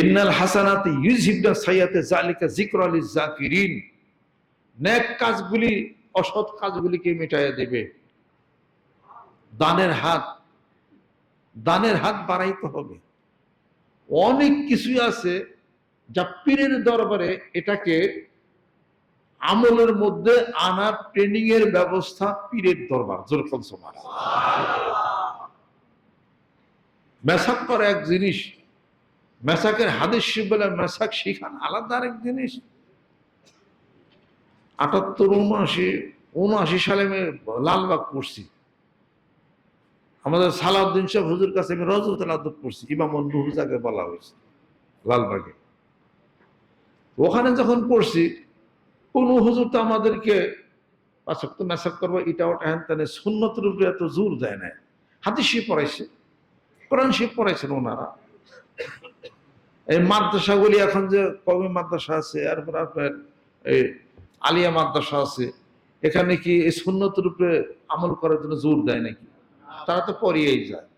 ইন্নাল হাসানাতে ইউজিবনা সাইয়াতে জালিকা জিক্র আলী জাকিরিন ন্যাক কাজগুলি, অসৎ কাজগুলিকে মিটাইয়া দেবে। দানের হাত দানের হাত বাড়াইতে হবে। অনেক কিছুই আছে যা পীরের দরবারে এটাকে আমলের মধ্যে আনার ট্রেনিং এর ব্যবস্থা পীরের দরবার। জোরকন সমাজ মেসাক করা এক জিনিস মেসাকের হাদিস বলে মেসাক শিখান আলাদা আরেক জিনিস। আটাত্তর উনআশি উনআশি সালে আমি লালবাগ পড়ছি। আমাদের সালাউদ্দিন সাহেব হুজুর কাছে আমি রজরতুল আদব পড়ছি, ইমাম হুজাকে বলা হয়েছে লালবাগে। ওখানে যখন পড়ছি, কোন হুজুর তো আমাদেরকে পাঁচক তো মেসাক করব এটা ওটা হ্যান তেনে সুন্নতের উপরে এত জোর দেয় না হাদিস শিব পড়াইছে, কোরআন শিব পড়াইছেন ওনারা। এই মাদ্রাসাগুলি এখন যে কবি মাদ্রাসা আছে, এরপর আপনার এই আলিয়া মাদ্রাসা আছে, এখানে কি এই সুন্নতের উপরে আমল করার জন্য জোর দেয় নাকি? তারা তো পড়িয়েই যায়।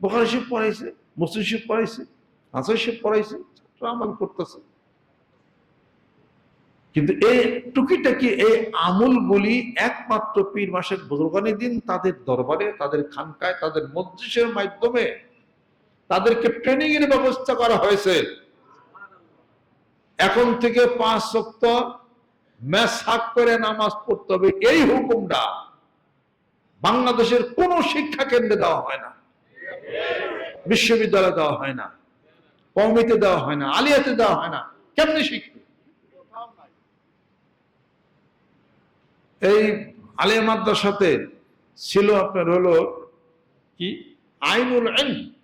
বোখারি শিব পড়াইছে, মুসলিম শিব পড়াইছে, হাসান শিব পড়াইছে, ছাত্র আমল করতেছে। কিন্তু এই টুকিটাকি এই আমলগুলি একমাত্র পীর মাসের বুজুর্গানি দিন তাদের দরবারে, তাদের খানকায়, তাদের মজলিসের মাধ্যমে তাদেরকে ট্রেনিং এর ব্যবস্থা করা হয়েছে। এখন থেকে পাঁচ সপ্তাহ মেসাক করে নামাজ পড়তে হবে, এই হুকুমটা বাংলাদেশের কোন শিক্ষা কেন্দ্রে দেওয়া হয় না। বিশ্ববিদ্যালয়ে দেওয়া হয় না। কমিতে দেওয়া হয় না। আলিয়াতে দেওয়া হয় না। কেমনি শিখবে? এই আলিয়া মাদ্রাসাতে ছিল আপনার হলো কি? আইনুল ইলম।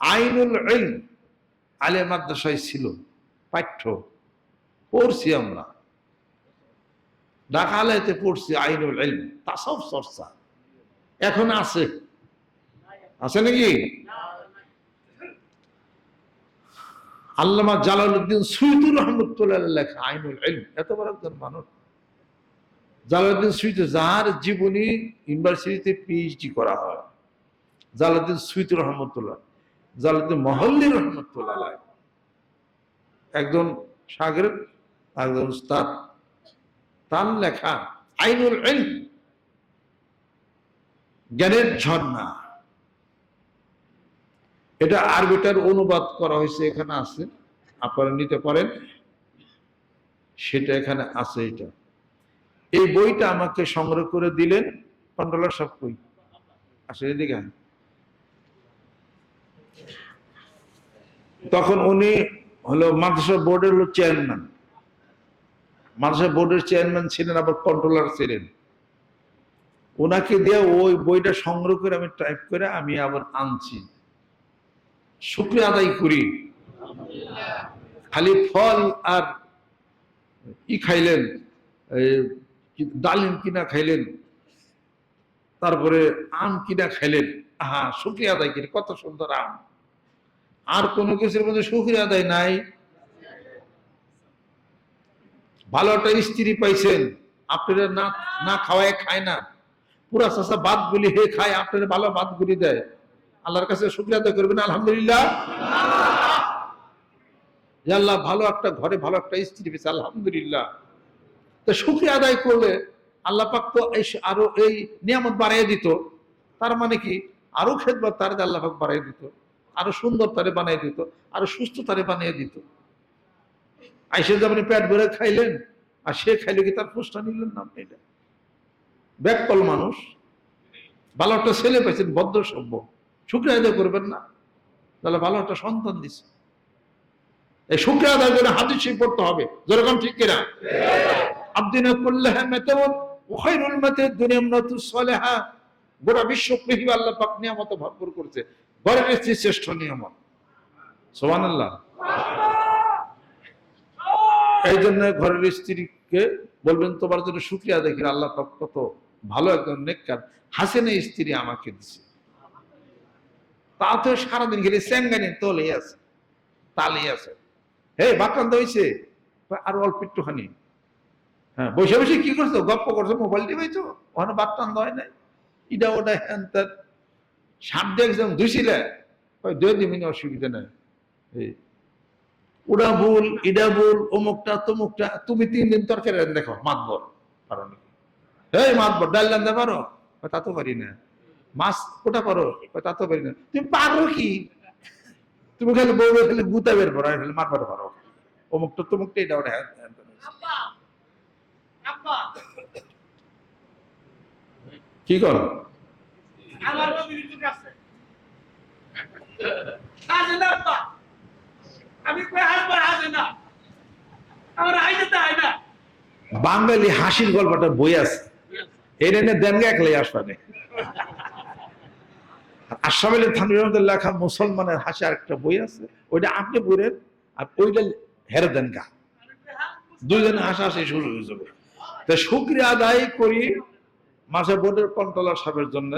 আইনুল ইলম আলিয়া মাদ্রাসায় ছিল, পাঠ্য, পড়ছি আমরা। ঢাকা আলাইতে পড়ছি আইনুল ইলম তাসব চর্চা। এখন আছে। আছে নাকি? আল্লামা জালালউদ্দিন সুইদুর রহমতুল্লাহ লেখা আইনুল ইলম। এত বড় একজন মানুষ। জালালউদ্দিন সুইদ যার জীবনী ইউনিভার্সিটিতে পিএইচডি করা হয়। জালালউদ্দিন সুইদ রহমতুল্লাহ। জালালউদ্দিন মহল্লি রহমতুল্লাহ একজন সাগর একজন উস্তাদ। তার লেখা আইনুল ইলম, জ্ঞানের ঝর্ণা। এটা আরবিটার অনুবাদ করা হয়েছে, এখানে আছে। আপনারা নিতে পারেন। সেটা এখানে আছে এটা। এই বইটা আমাকে সংগ্রহ করে দিলেন কন্ট্রোলার সব বই আসলে এদিকে। তখন উনি হলো মাদ্রাসা বোর্ডের হলো চেয়ারম্যান। মাদ্রাসা বোর্ডের চেয়ারম্যান ছিলেন, আবার কন্ট্রোলার ছিলেন। ওনাকে দিয়ে ওই বইটা সংগ্রহ করে আমি টাইপ করে আমি আবার আনছি। শুক্রিয়া আদায় করি। খালি ফল আর ই খাইলেন ডালিম কিনা খাইলেন, তারপরে আম কিনা খাইলেন। আহা, শুক্রিয়া আদায় করি, কত সুন্দর আম। আর কোনো কিছুর মধ্যে শুক্রিয়া আদায় নাই। ভালো একটা স্ত্রী পাইছেন, আপনারা না না খাওয়ায় খায় না। পুরা চাষা বাদ গুলি হে খায়, আপনারা ভালো বাদ গুলি দেয়। আল্লাহর কাছে শুক্রিয়া আদায় করবেন, আলহামদুলিল্লাহ। যে আল্লাহ ভালো একটা ঘরে ভালো একটা স্ত্রী পেয়েছে, আলহামদুলিল্লাহ। তো শুক্রিয়া আদায় করলে আল্লাহ পাক তো এই আরও এই নিয়ামত বাড়াই দিত। তার মানে কি? আরও খেদবার তার আল্লাহ পাক বাড়াই দিত। আরও সুন্দর তারে বানিয়ে দিত আরও সুস্থ তারে বানিয়ে দিত। আইসে যে আপনি পেট ভরে খাইলেন আর সে খাইলে কি তার ফুসটা নিলেন না আপনি এটা? ব্যাককল মানুষ। ভালো একটা ছেলে পেয়েছেন বদ্ধ সভ্য। শুক্রিয়া আদায় করবেন না তাহলে ভালো একটা সন্তান দিছে। এই শুক্রিয়া আদায় করে হাদিস পড়তে হবে। যেরকম ঠিক কিনা? আব্দিনা কুল্লাহা মাতাউন ওয়া খায়রুল মাতি দুনিয়া মাতু সালিহা। গোটা বিশ্ব পৃথিবী আল্লাহ পাক নিয়ামত ভরপুর করছে। ঘরের স্ত্রী শ্রেষ্ঠ নিয়ামত। সুবহানাল্লাহ। এই জন্য ঘরের স্ত্রীকে বলবেন, তোমার জন্য শুক্রিয়া দেখি আল্লাহ পাক কত ভালো একজন নেককার। হাসেনে স্ত্রী আমাকে দিছে। তা তো সারাদিন গেলে স্যাঙ্গানি তোলে আছে, তালে আছে। হে বাক্রান্ত হয়েছে আর অল্প একটুখানি। হ্যাঁ বসে বসে কি করছ? গল্প করছ? মোবাইল টিপাইছো ওখানে বাক্রান্ত হয় নাই? ইটা ওটা হ্যান তার সাপ দেখছিলাম ধুইছিলে দুই দিন অসুবিধা নেই। এই উড়া ভুল ইডা ভুল, অমুকটা, তমুকটা, তুমি তিন দিন তরকারি দেখো, মাতবর, পারো নাকি? মাতবর, ডাল রান্না পারো? তা তো পারি না। মাছ কোটা পারো? তা তো পারি না। তুমি পারো কি? তুমি খালি বউরে খালি গুতা বের আর খালি মারবার পারো। অমুকটা, তমুকটা এটা ওটা হ্যাঁ, হ্যাঁ। কি করো আমার অভিযোগ আছে হাজে না আব্বা আমি কই হাসবো হাজে না আমার হাইতে তো হয় না। বাঙালি হাসির গল্পটা বই আছে। এর এনে দেন গে একলাই আসবানে। আশরাফ আলী লেখা মুসলমানের হাসি আরেকটা বই আছে। ওইটা আপনি পড়েন আর ওইটা হেরে দেন গা। দুইজনে হাসাহাসি শুরু হয়ে যাবে। তো শুক্রিয়া আদায় করি মাসে বোর্ডের কন্ট্রোলার সাহেবের জন্য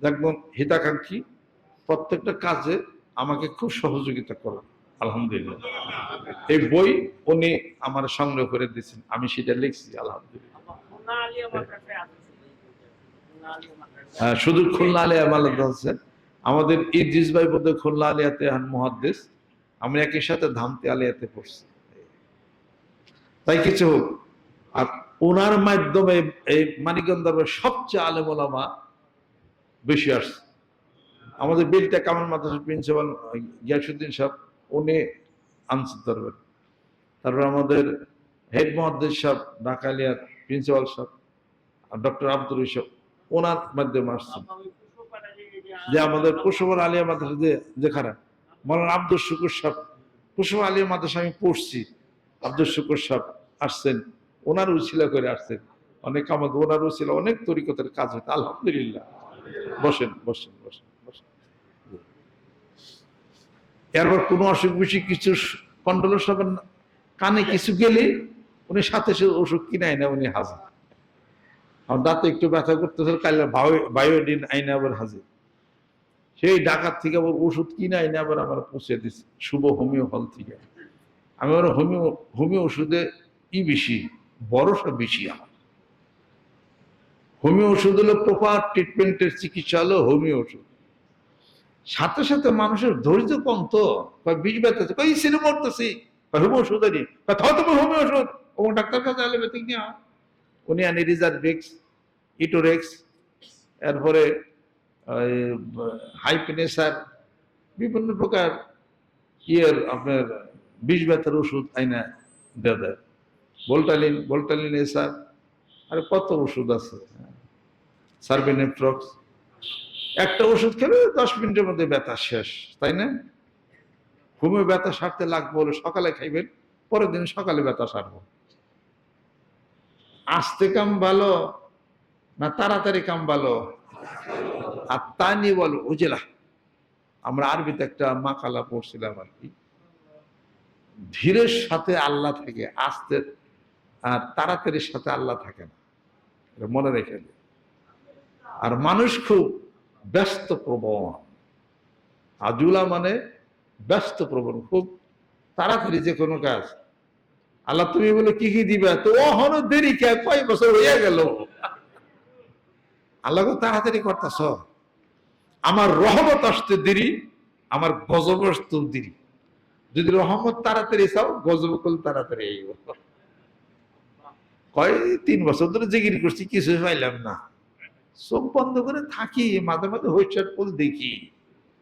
একদম হিতাকাঙ্ক্ষী প্রত্যেকটা কাজে আমাকে খুব সহযোগিতা করেন আলহামদুলিল্লাহ। এই বই উনি আমার সংগ্রহ করে দিয়েছেন আমি সেটা লিখছি আলহামদুলিল্লাহ। হ্যাঁ, শুধু খুলনা আলিয়া মালাদা আছে। আমাদের ইদ্রিস ভাই বোধহয় খুলনা আলিয়াতে হান মহাদ্দেশ আমি একই সাথে ধামতে আলিয়াতে পড়ছি। তাই কিছু হোক আর ওনার মাধ্যমে এই মানিকগঞ্জ দরবারে সবচেয়ে আলেম বেশি আসছে। আমাদের বিলটা কামাল মাদ্রাসার প্রিন্সিপাল গিয়াসুদ্দিন সাহেব, উনি আনছেন দরবার তারপর আমাদের হেড মহাদ্দেশ সাহেব, ঢাকালিয়ার প্রিন্সিপাল সাহেব ডক্টর আব্দুল ইসব ওনার মাধ্যমে আসছেন যে আমাদের কুসুমর আলিয়া মাদ্রাসা যে যেখানে, মৌলানা আব্দুল শুকুর সাহেব কুসুম আলিয়া মাদ্রাসা আমি পড়ছি। আব্দুল শুকুর সাহেব আসছেন। ওনার উচিলা করে আসছেন অনেক আমাদের ওনার উচিলা অনেক তরিকতের কাজ হতো আলহামদুলিল্লাহ। বসেন বসেন বসেন এরপর কোনো অসুখ বিসুখ কিছু কন্ট্রোলার সাহেবের কানে কিছু গেলে উনি সাথে সাথে ওষুধ কিনাই না উনি হাজির। আমার দাঁতে একটু ব্যথা করতেছে কালে বায়োডিন আইনে আবার হাজির। সেই ডাকাত থেকে আবার ওষুধ কিনে আইনে আবার আমার পৌঁছে দিচ্ছে শুভ হোমিও হল থেকে। আমি আবার হোমিও হোমিও ওষুধে ই বেশি বড়সা বেশি আমার। হোমিও ওষুধ হলো প্রপার ট্রিটমেন্টের চিকিৎসা হলো হোমিও ওষুধ। সাথে সাথে মানুষের ধৈর্য কম তো কয় বিষ ব্যথাছে কই সিনে মরতেছি। হোমিও ওষুধ আনি। হোমিও ওষুধ। ও ডাক্তার কাছে নিয়ে উনি আনি ইটোরেক্স এরপরে হাইপিনেসার বিভিন্ন প্রকার ইয়ের আপনার বিষ ব্যথার ওষুধ আইনা দেওয়া বোল্টালিন বোল্টালিন এসার আর কত ওষুধ আছে? সার্বেনেফ্রক্স একটা ওষুধ খেলে দশ মিনিটের মধ্যে ব্যথা শেষ, তাই না? ঘুমে ব্যথা সারতে লাগবে বলে সকালে খাইবেন, পরের দিন সকালে ব্যথা সারবো। আস্তে কাম ভালো না তাড়াতাড়ি কাম ভালো? আর তা নিয়ে বলো উজেলা আমরা আরবিতে একটা মাকালা পড়ছিলাম আর কি। ধীরের সাথে আল্লাহ থেকে আস্তে আর তাড়াতাড়ির সাথে আল্লাহ থাকে না এটা মনে রেখে। আর মানুষ খুব ব্যস্ত প্রবণ। আজুলা মানে ব্যস্ত প্রবণ, খুব তাড়াতাড়ি যে কোনো কাজ। আল্লাহ তুমি বলে, কি কি দিবে? তো হলো দেরি কে? কয় বছর হয়ে গেল। আল্লাহ তাড়াতাড়ি করতেছ। আমার রহমত আসতে দেরি, আমার গজব আসতে দেরি। যদি রহমত তাড়াতাড়ি চাও, গজব করলে তাড়াতাড়ি কয় তিন বছর ধরে জিগিরি করছি কিছু পাইলাম না। চোখ বন্ধ করে থাকি, মাঝে মাঝে হইসার ফুল দেখি।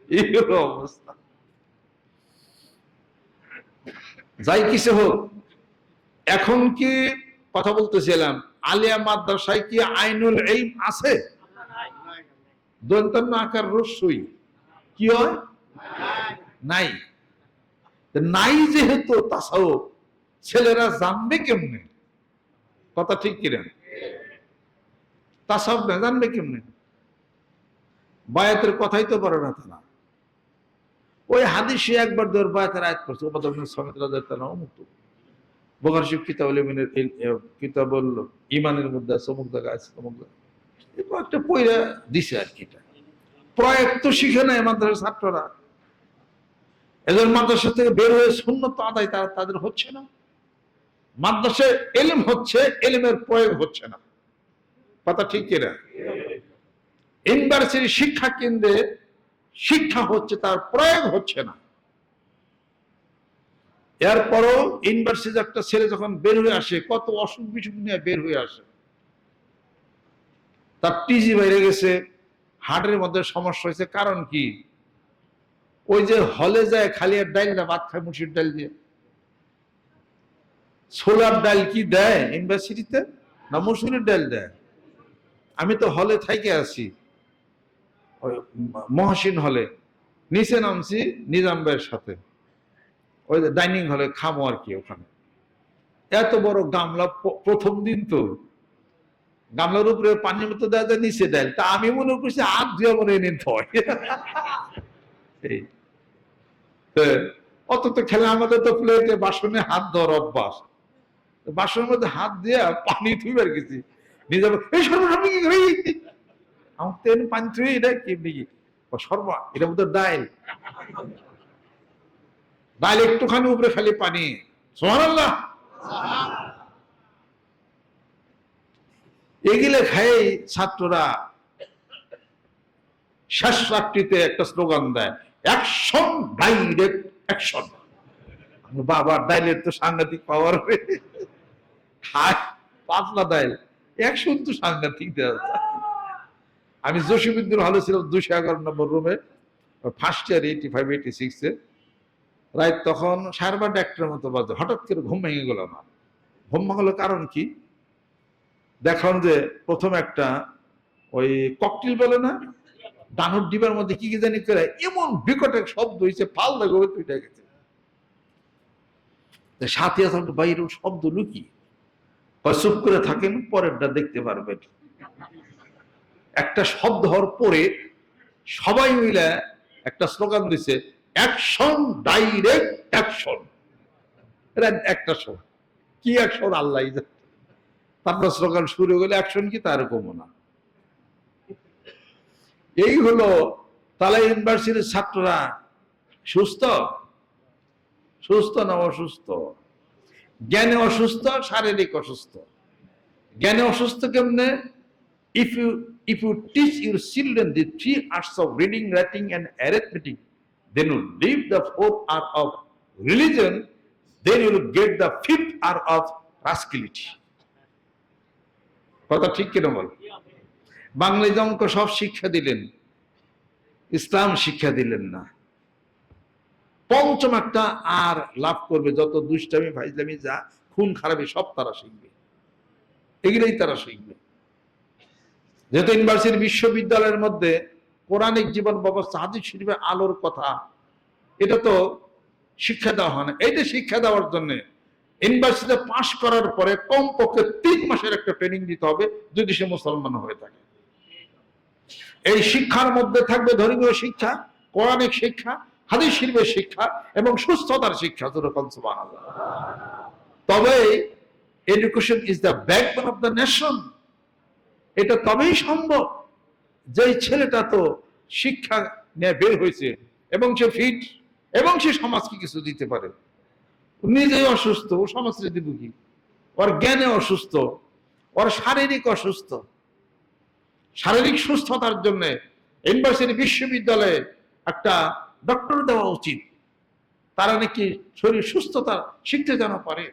এই হলো অবস্থা। যাই কিছু হোক, এখন কি কথা বলতেছিলাম, আলিয়া মাদ্রাসায় কি আইনুল এই আছে? দন্তান্ন আকার রস্যই কি হয়? নাই। নাই যেহেতু তাছাও ছেলেরা জানবে কেমনে? কথা ঠিক কিনা? তাসাব না, জানবে কেমনে? বায়াতের কথাই তো পারে না তারা। ওই হাদিসে একবার দর বায়াতের আয়াত করছে ওবাদ সমেত বোকার শিব ইমিনের মধ্যে আছে, অমুক আছে অমুক একটা পয়রা দিছে আর কি এটা। প্রয়োগ তো শিখে নেয় মাদ্রাসার ছাত্ররা। এদের মাদ্রাসা থেকে বের হয়ে শূন্যত আদায় তারা, তাদের হচ্ছে না। মাদ্রাসায় এলিম হচ্ছে, এলিমের প্রয়োগ হচ্ছে না। কথা ঠিক কিনা ইউনিভার্সিটি শিক্ষা কেন্দ্রে শিক্ষা হচ্ছে, তার প্রয়োগ হচ্ছে না। এরপরও ইউনিভার্সিটি একটা ছেলে যখন বের হয়ে আসে, কত অসুখ বিসুখ নিয়ে বের হয়ে আসে, তার টিজি বেড়ে গেছে, হার্টের মধ্যে সমস্যা হয়েছে। কারণ কি? ওই যে হলে যায়, খালি আর ডাইল না, ভাত খায়, মুসির ডাল দিয়ে। ছোলার ডাল কি দেয় ইউনিভার্সিটিতে? না মুসুরির ডাল দেয়? আমি তো হলে থাইকে আছি মহসিন হলে। নিচে নামছি নিজাম ভাইয়ের সাথে। ওই ডাইনিং হলে খামো আর কি ওখানে। এত বড় গামলা প্রথম দিন তো। গামলার উপরে পানির মতো দেওয়া যায়, নিচে দেয়। তা আমি মনে করছি আর দিয়ে মনে তো অত তো খেলে আমাদের তো প্লেটে বাসনে হাত ধর অভ্যাস। বাসনের মধ্যে হাত দিয়ে পানি থুইবার গেছি নিজে এই কি আমার পানি থুই এটা কি সর্বা এটা ডাইল। ডাইল একটুখানি উপরে পানি। সোহান আল্লাহ এগুলো খাই ছাত্ররা শেষ রাত্রিতে একটা স্লোগান দেয়, অ্যাকশন, ডাইরেক্ট অ্যাকশন। বাবা ডাইলের তো সাংঘাতিক পাওয়ার পাতলা অ্যাকশন তো সাংঘাতিক আমি জসিমুদ্দিন হলে ছিলাম দুশো এগারো নম্বর রুমে first year eighty five eighty সিক্সে রাত তখন সাড়ে বারোটা একটার মতো বাজে। হঠাৎ করে ঘুম ভেঙে গেল আমার। ঘুম ভাঙার কারণ কি? দেখলাম যে প্রথম একটা ওই ককটেল বলে না? ডানোর ডিবার মধ্যে কি কি জানি করে, এমন বিকট এক শব্দ হয়েছে দেখো তুইটা গেছে। সাথে আসলে বাইরে শব্দ লুকি কয় চুপ করে থাকেন, পরেরটা দেখতে পারবেন। একটা শব্দ হওয়ার পরে সবাই মিলে একটা স্লোগান দিছে অ্যাকশন ডাইরেক্ট অ্যাকশন একটা সময়। কি অ্যাকশন আল্লাহ। তারপর স্লোগান শুরু হলে অ্যাকশন কি? তার কমো না। এই হলো তাহলে ইউনিভার্সিটির ছাত্ররা। সুস্থ? সুস্থ না অসুস্থ? জ্ঞানে অসুস্থ, শারীরিক অসুস্থ। জ্ঞানে অসুস্থ কেমনে? If you if you teach your children the three arts of reading writing and arithmetic then you leave the fourth art of religion then you'll get the fifth art of rascality কথা ঠিক কিনা বল? বাংলা অঙ্ক সব শিক্ষা দিলেন, ইসলাম শিক্ষা দিলেন না। পঞ্চম একটা আর লাভ করবে, যত দুষ্টামি, ফাইজলামি, যা খুন, খারাপি, সব তারা শিখবে। এগুলোই তারা শিখবে। যেহেতু ইউনিভার্সিটি বিশ্ববিদ্যালয়ের মধ্যে পৌরাণিক জীবন ব্যবস্থা, হাদিস শরীফের আলোর কথা, এটা তো শিক্ষা দেওয়া হয় না। এইটা শিক্ষা দেওয়ার জন্য ইউনিভার্সিটিতে পাশ করার পরে কমপক্ষে তিন মাসের একটা ট্রেনিং দিতে হবে, যদি সে মুসলমান হয়ে থাকে। এই শিক্ষার মধ্যে থাকবে ধর্মীয় শিক্ষা কোরআনিক শিক্ষা হাদিস শিল্পের শিক্ষা এবং সুস্থতার শিক্ষা তবে education is the backbone of the nation এটা তবেই সম্ভব যে ছেলেটা তো শিক্ষা নিয়ে বের হয়েছে এবং সে ফিট এবং সে সমাজকে কিছু দিতে পারে। নিজেই অসুস্থ, ও সমাজকে দিব কি ওর জ্ঞানে অসুস্থ, ওর শারীরিক অসুস্থ। শারীরিক সুস্থতার জন্য ইউনিভার্সিটি বিশ্ববিদ্যালয়ে একটা ডক্টর দেওয়া উচিত। তারা নাকি শরীর সুস্থতা শিখতে যেন পারে।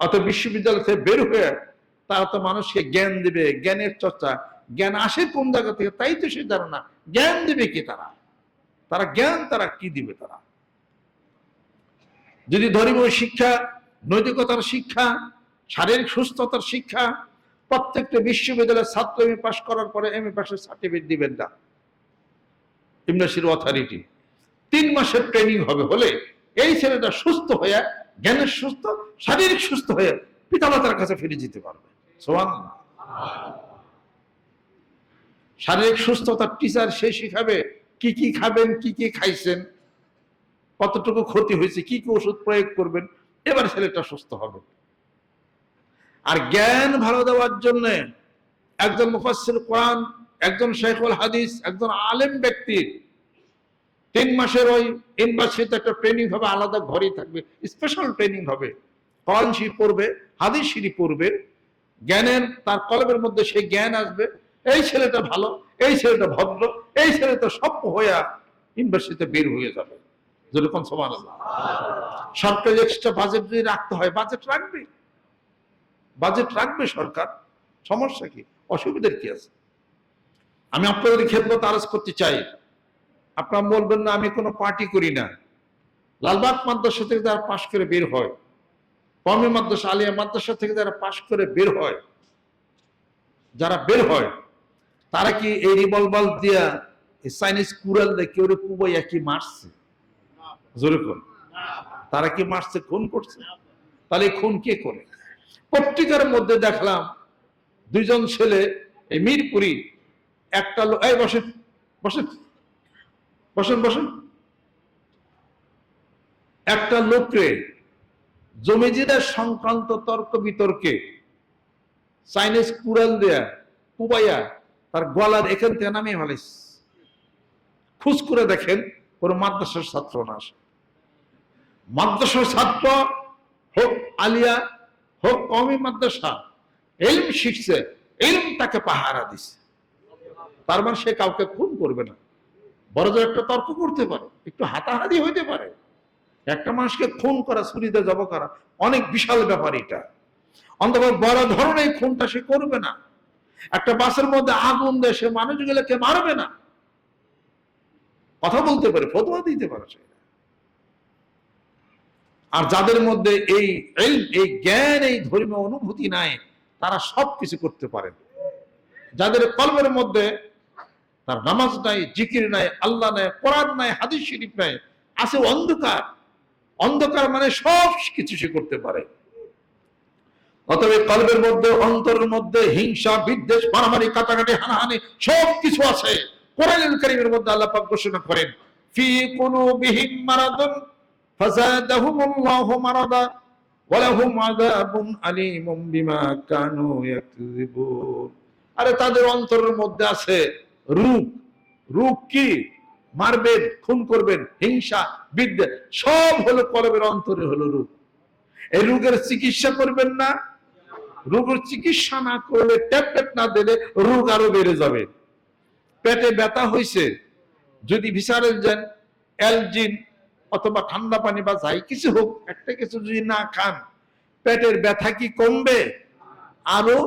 অত বিশ্ববিদ্যালয় থেকে বের হয়ে তারা তো মানুষকে জ্ঞান দিবে, জ্ঞানের চর্চা, জ্ঞান আসে কোন জায়গা থেকে তাই তো সে না। জ্ঞান দিবে কি তারা? তারা জ্ঞান, তারা কি দিবে তারা? যদি ধর্মীয় শিক্ষা, নৈতিকতার শিক্ষা, শারীরিক সুস্থতার শিক্ষা, প্রত্যেকটা বিশ্ববিদ্যালয়ের ছাত্র এম পাশ করার পরে এম এ পাশের সার্টিফিকেট দিবেন না। ইউনিভার্সিটি অথরিটি তিন মাসের ট্রেনিং হবে হলে এই ছেলেটা সুস্থ হয়ে, জ্ঞানের সুস্থ, শারীরিক সুস্থ হয়ে পিতামাতার কাছে ফিরে যেতে পারবে। সোমান শারীরিক সুস্থতার টিচার সে শিখাবে কি কি খাবেন, কি কি খাইছেন, কতটুকু ক্ষতি হয়েছে, কি কি ওষুধ প্রয়োগ করবেন, এবার ছেলেটা সুস্থ হবে। আর জ্ঞান ভালো দেওয়ার জন্য একজন মুফাসসির কোরআন একজন শেখুল হাদিস, একজন আলেম ব্যক্তি, তিন মাসের ওই ইউনিভার্সিটিতে একটা ট্রেনিং হবে, আলাদা ঘরেই থাকবে স্পেশাল ট্রেনিং হবে। কোরআন শরীফ পড়বে, হাদিস শরীফ পড়বে, জ্ঞানের, তার কলমের মধ্যে সেই জ্ঞান আসবে, এই ছেলেটা ভালো, এই ছেলেটা ভদ্র, এই ছেলেটা সভ্য হইয়া ইউনিভার্সিটিতে বের হয়ে যাবে। যেরকম সমান সরকার এক্সট্রা বাজেট যদি রাখতে হয় বাজেট রাখবে। বাজেট রাখবে সরকার, সমস্যা কি? অসুবিধার কি আছে? আমি আপনাদের খেদমত আরজ করতে চাই, আপনারা বলবেন, না, আমি কোনো পার্টি করি না। লালবাগ মাদ্রাসা থেকে যারা পাশ করে বের হয় কমে মাদ্রাসা, আলিয়া মাদ্রাসা থেকে যারা পাশ করে বের হয়, যারা বের হয়, তারা কি এই রিভলভার দিয়া, এই চাইনিজ কুড়াল দিয়ে কেউ কুবাইয়া কি মারছে? তারা কি মারছে? খুন করছে? তাহলে খুন কে করে? পত্রিকার মধ্যে দেখলাম, দুইজন ছেলে, এই মিরপুরি একটা লোক এই বসেন বসেন বসেন বসেন। একটা লোককে জমিজিরা সংক্রান্ত তর্ক বিতর্কে চাইনিজ কুড়াল দেয়া, কুবাইয়া, তার গলার এখান থেকে নামিয়ে ফেলিস খুঁজ করে দেখেন, কোন মাদ্রাসার ছাত্র না আসে মাদ্রাসার ছাত্র হোক আলিয়া, হোক কমি মাদ্রাসা, এলম শিখছে, এলম তাকে পাহারা দিছে। তার মানে সে কাউকে খুন করবে না। বড় জোর একটা তর্ক করতে পারে, একটু হাতাহাতি হইতে পারে। একটা মানুষকে খুন করা ছুরিতে জব করা, অনেক বিশাল ব্যাপার এটা। অন্তত বড় ধরনের খুনটা সে করবে না। একটা বাসের মধ্যে আগুন দেয়, সে মানুষগুলোকে মারবে না। কথা বলতে পারে, ফতোয়া দিতে পারে সে। আর যাদের মধ্যে এই এই জ্ঞান, এই ধর্মীয় অনুভূতি নাই, তারা সব কিছু করতে পারে যাদের কলমের মধ্যে তার নামাজ নাই, জিকির নাই, আল্লাহ নাই, কোরআন নাই, হাদিস শরীফ নাই, আছে অন্ধকার। অন্ধকার মানে সব কিছু সে করতে পারে। অতএব কলবের মধ্যে, অন্তরের মধ্যে, হিংসা, বিদ্বেষ, মারামারি, কাটাকাটি, হানাহানি, সব কিছু আছে। কোরআনুল কারীমের মধ্যে আল্লাহ পাক ঘোষণা করেন, ফি কুলুবিহিম মারাদুন ফাযাদাহুমুল্লাহু মারাদা ওয়ালাহুম আযাবুন আলীমুম বিমা কানু ইয়াকযিবুন। আরে তাদের অন্তরের মধ্যে আছে রূপ রূপ কি? মারবেন, খুন করবেন, হিংসা বিদ্যা সব হলো কলবের অন্তরে হলো রূপ। এই রোগের চিকিৎসা করবেন না। রোগের চিকিৎসা না করলে ট্যাবলেট না দিলে রোগ আরও বেড়ে যাবে। পেটে ব্যথা হয়েছে যদি বিচারে যান অ্যালজিন অথবা ঠান্ডা পানি বা যাই কিছু হোক, একটা কিছু যদি না খান, পেটের ব্যথা কি কমবে? আরও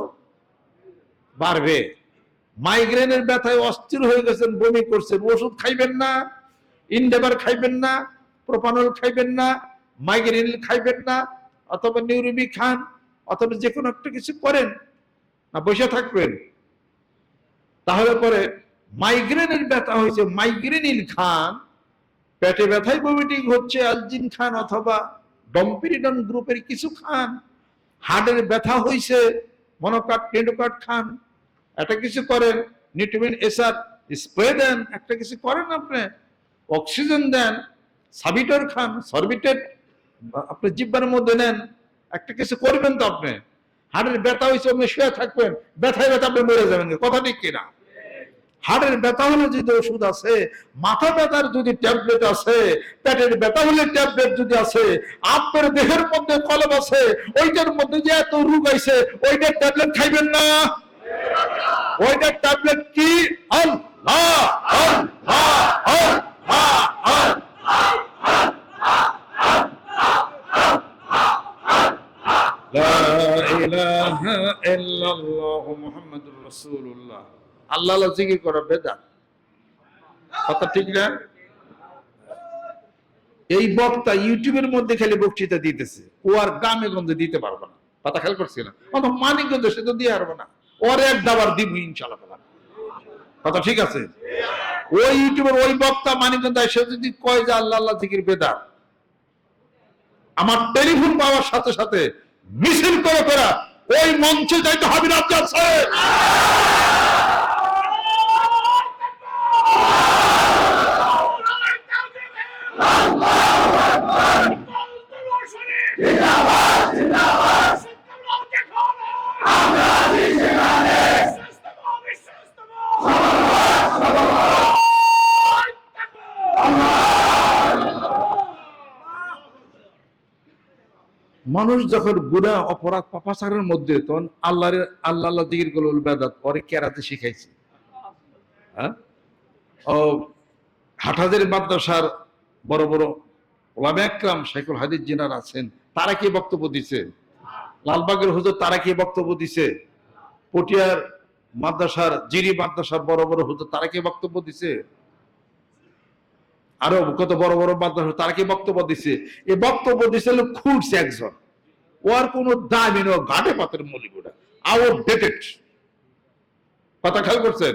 বাড়বে। মাইগ্রেনের ব্যথায় অস্থির হয়ে গেছেন, বমি করছেন, ওষুধ খাইবেন না, ইন্ডেবার খাইবেন না, প্রোপানল খাইবেন না, মাইগ্রেন খাইবেন না, অথবা নিউরোবি খান, অথবা যে কোনো একটা কিছু করেন, না বসে থাকবেন। তাহলে পরে মাইগ্রেনের ব্যথা হয়েছে, মাইগ্রেনিল খান, পেটে ব্যথায় বমিটিং হচ্ছে, আলজিন খান অথবা ডম্পিরিডন গ্রুপের কিছু খান, হার্টের ব্যথা হয়েছে মনোকাট টেন্ডোকাট খান একটা কিছু করেন নিউট্রিমিন এসার স্প্রে দেন, একটা কিছু করেন আপনি। অক্সিজেন দেন, সাবিটর খান, সরবিটেট আপনি জিব্বার মধ্যে নেন, একটা কিছু করবেন তো আপনি। হাড়ের ব্যথা হয়েছে আপনি শুয়ে থাকবেন, ব্যথায় ব্যথা আপনি মরে যাবেন। কথা ঠিক কিনা? হাড়ের ব্যথা হলে যদি ওষুধ আছে, মাথা ব্যথার যদি ট্যাবলেট আছে, পেটের ব্যথা হলে ট্যাবলেট যদি আছে, আপনার দেহের মধ্যে কলম আছে, ওইটার মধ্যে যে এত রোগ আছে ওইটার ট্যাবলেট খাইবেন না। ওইটার ট্যাবলেট কি আল্লাহ আল্লাহ আল্লাহ আল্লাহ করা বেদাত। কথা ঠিক না? এই বক্তা ইউটিউবের মধ্যে খালি বক্তৃতা দিতেছে। ও আর গ্রামে গঞ্জে দিতে পারবে না। কথা খেয়াল করছি না? অত মানিকগঞ্জে সে তো দিয়ে পারবে না। ওর এক দাবার দিব ইনশাল্লাহ কথা ঠিক আছে? ওই ইউটিউবের ওই বক্তা মানিকগঞ্জ সে যদি কয় যে আল্লাহ আল্লাহ থেকে বেদা আমার টেলিফোন পাওয়ার সাথে সাথে মিছিল করে ফেরা ওই মঞ্চে যাইতে হবে না যাচ্ছে মানুষ যখন গুণা অপরাধ পাপাচারের মধ্যে, তখন আল্লাহ আল্লাহ দিগিরগুলো বেদাত, পরে কেরাতে শিখাইছে। হ্যাঁ? হাটাদের মাদ্রাসার বড় বড় ওলামে একরাম জিনার আছেন, তারা কি বক্তব্য দিছে? লালবাগের হুজুর তারা কি বক্তব্য দিছে? পটিয়ার মাদ্রাসার, জিরি মাদ্রাসার বড় বড় হুজুর তারা কি বক্তব্য দিছে? আরও কত বড় বড় মাদ্রাসা, তারা কি বক্তব্য দিছে? এই বক্তব্য দিছে খুঁড়ছে একজন। ওর কোন দামি নয় ঘাটে পাতের মলিগুড়া আউট ডেটেড কথা খেয়াল করছেন?